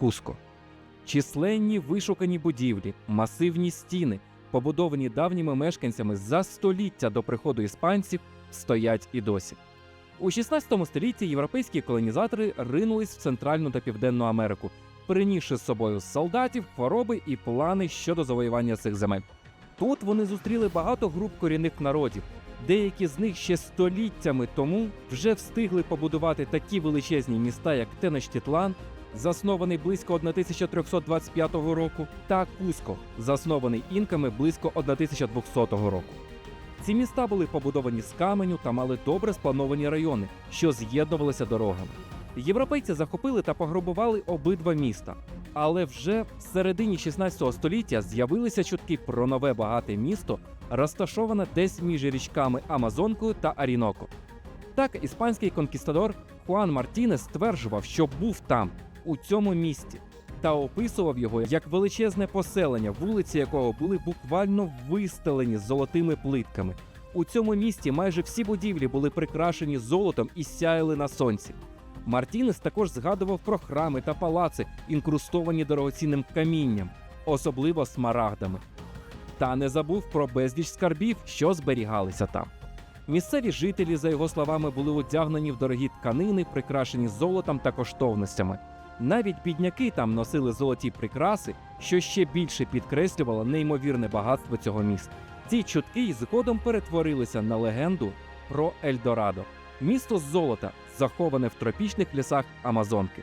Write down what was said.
Куско. Численні вишукані будівлі, масивні стіни, побудовані давніми мешканцями за століття до приходу іспанців, стоять і досі. У 16 столітті європейські колонізатори ринулись в Центральну та Південну Америку, перенісши з собою солдатів, хвороби і плани щодо завоювання цих земель. Тут вони зустріли багато груп корінних народів. Деякі з них ще століттями тому вже встигли побудувати такі величезні міста, як Тенештітлан, заснований близько 1325 року, та Куско, заснований інками близько 1200 року. Ці міста були побудовані з каменю та мали добре сплановані райони, що з'єднувалися дорогами. Європейці захопили та пограбували обидва міста. Але вже в середині 16 століття з'явилися чутки про нове багате місто, розташоване десь між річками Амазонкою та Аріноко. Так, іспанський конкістадор Хуан Мартінес стверджував, що був там, у цьому місті, та описував його як величезне поселення, вулиці якого були буквально вистелені золотими плитками. У цьому місті майже всі будівлі були прикрашені золотом і сяяли на сонці. Мартінес також згадував про храми та палаци, інкрустовані дорогоцінним камінням, особливо смарагдами. Та не забув про безліч скарбів, що зберігалися там. Місцеві жителі, за його словами, були одягнені в дорогі тканини, прикрашені золотом та коштовностями. Навіть бідняки там носили золоті прикраси, що ще більше підкреслювало неймовірне багатство цього міста. Ці чутки й згодом перетворилися на легенду про Ельдорадо місто з золота, заховане в тропічних лісах Амазонки.